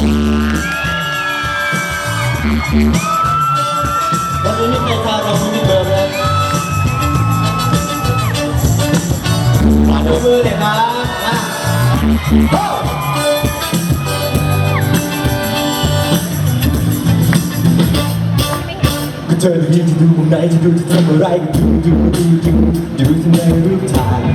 วันนี้มีใครทานเราไม่มีเบอร์เลยมาดูมือเลยครับมาก็เธอที่จะดูมุมไหนจะดูจะทำอะไรก็ดูดูดูดูดูทั้งในรูปถ่าย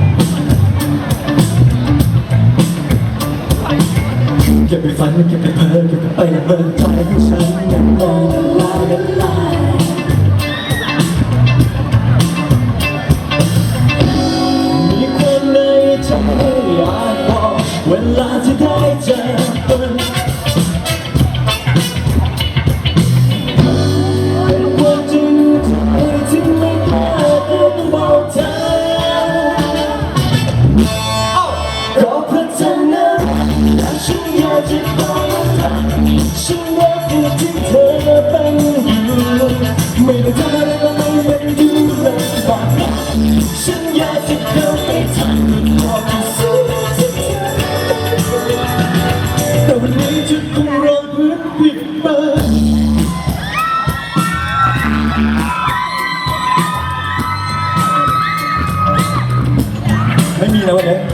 ฝันเก็บไปเพ้อเก็บไปละเมอใจของฉันยังไม่ละลายละลายมีความในใจอยากบอกเวลาที่ได้เจอ อยากจะบอกว่าฉันรักที่เธอเป็นอยู่ไม่ต้องทำอะไรก็ไม่เป็นดูลำบากฉันอยากจะเข้าไปทำบอกสิ่งที่เธอแต่วันนี้ฉันคงรอเพื่อปิดเปิดไม่มีนะวันนี้คือดูหน้าคือผมว่าจะคือทางออกจากใจฉันลาลาลาลามีคน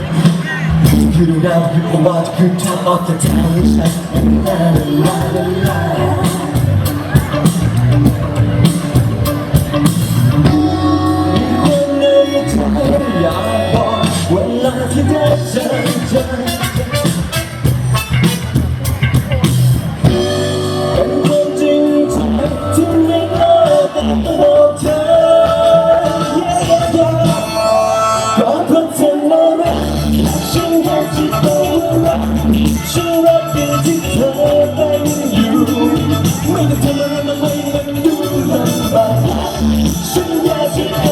ในใจอยากบอกเวลาที่ได้ อยากจะบอกว่าฉันรักอย่างที่เธอเป็นอยู่ไม่ต้องทำอะไรมาให้มันดูลำบากฉันอยากจ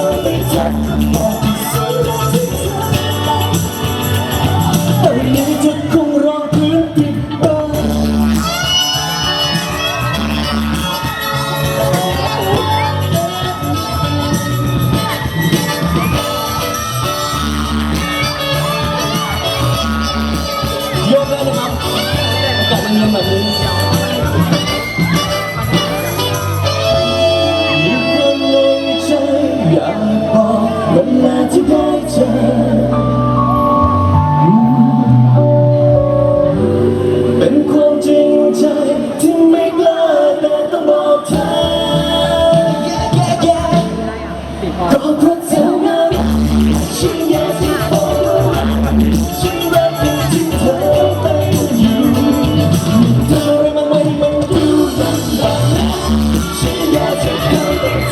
อยากบอกเวลาที่ได้เจอ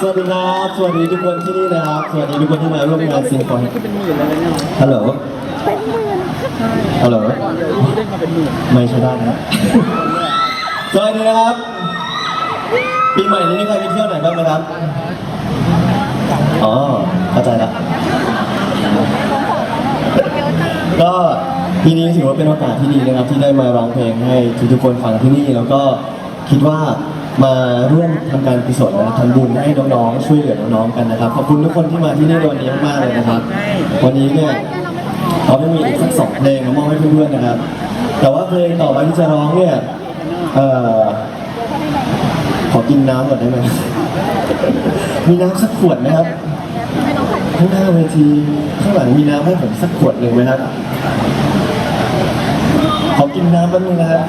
สวัสดีครับ สวัสดีทุกคนที่นี่นะครับ สวัสดีทุกคนที่มาร่วมงานซิงคอนฮัลโหลเป็นเมื่อฮัลโหลไม่ใช่ได้นะสวัสดีนะครับ ปีใหม่นี้ใครไปเที่ยวไหนบ้างไหมครับ อ๋อ เข้าใจละก็ปีนี้ถือว่าเป็นโอกาสที่ดีนะครับ ที่ได้มาร้องเพลงให้ทุกๆคนฟังที่นี่แล้วก็คิดว่า มาร่วมทำการกุศลนะทำบุญให้น้องๆช่วยเหลือน้องๆกันนะครับขอบคุณทุกคนที่มาที่นี่วันนี้มากๆเลยนะครับ วันนี้เนี่ยเราไม่มีอีกสักสองเพลงมามอบให้เพื่อนๆนะครับ แต่ว่าเพลงต่อไปที่จะร้องเนี่ยเอ่อขอกินน้ำก่อนได้ไหมมีน้ำสักขวดไหมครับข้างหน้าเวทีข้างหลังมีน้ำให้ผมสักขวดหนึ่งไหมครับขอกินน้ำแป๊บนึงนะครับ